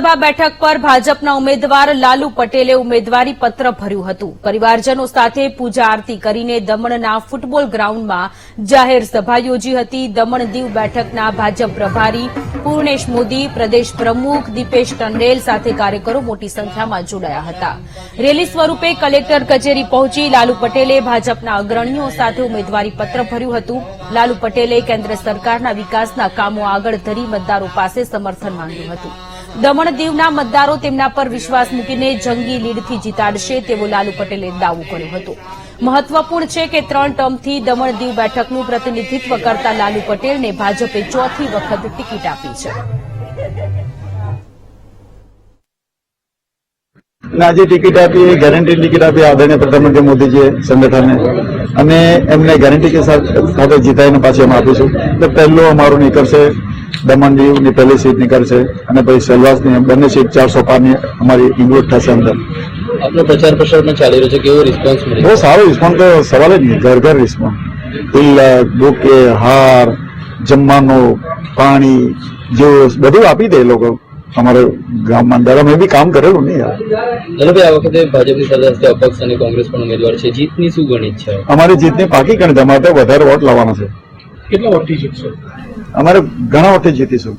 વિધાનસભા બેઠક પર ભાજપના ઉમેદવાર લાલુ પટેલે ઉમેદવારી પત્ર ભર્યું હતું. પરિવારજનો સાથે પૂજા આરતી કરીને દમણના ફૂટબોલ ગ્રાઉન્ડમાં જાહેર સભા યોજી હતી. દમણ દીવ બેઠકના ભાજપ પ્રભારી પૂર્ણેશ મોદી, પ્રદેશ પ્રમુખ દીપેશ ટંડેલ સાથે કાર્યકરો મોટી સંખ્યામાં જોડાયા હતા. રેલી સ્વરૂપે કલેક્ટર કચેરી પહોંચી લાલુ પટેલે ભાજપના અગ્રણીઓ સાથે ઉમેદવારી પત્ર ભર્યું હતું. લાલુ પટેલે કેન્દ્ર સરકારના વિકાસના કામો આગળ ધરી મતદારો પાસે સમર્થન માંગ્યું હતું. દમણ દીવના મતદારો તેમના પર વિશ્વાસ મૂકીને જંગી લીડથી જીતાડશે તેવો લાલુ પટેલે દાવો કર્યો હતો. મહત્વપૂર્ણ છે કે ત્રણ ટર્મથી દમણ દીવ બેઠકનું પ્રતિનિધિત્વ કરતા લાલુ પટેલને ભાજપે ચોથી વખત ટિકિટ આપી છે. આજે ટિકિટ આપી ગેરંટી ટિકિટ આપી આદરણીય પ્રધાનમંત્રી મોદીજીએ સંગઠને અને એમને ગેરંટી સાથ- જીતાઈને પાછી અમે આપીશું. તો પહેલું અમારું નીકળશે દમણ દીવની પહેલી સીટ નીકળશે અને પછી સેલવાસની બંને સીટ ચારસો પારની અમારી ઇન્ક્લુડ થશે અંદર. આપનો પ્રચાર પ્રસાર પણ ચાલી રહ્યો છે કેવો રિસ્પોન્સ બહુ સારો રિસ્પોન્સ તો સવાલ જ નહીં ઘર ઘર રિસ્પોન્સ તિલક બુકે હાર જમવાનું પાણી જ્યુસ બધું આપી દે એ લોકો. અમારે ગામમાં અંદર. અમે બી કામ કરેલું નહીં યાર. આ વખતે ભાજપની સાથે અપક્ષ અને કોંગ્રેસ પણ ઉમેદવાર છે. જીતની શું ગણિત છે? અમારી જીતની પાકી ગણિત. અમારે વધારે વોટ લાવવાના છે. કેટલા વોટથી જીતશો? અમારે ઘણા વખતે જીતીશું.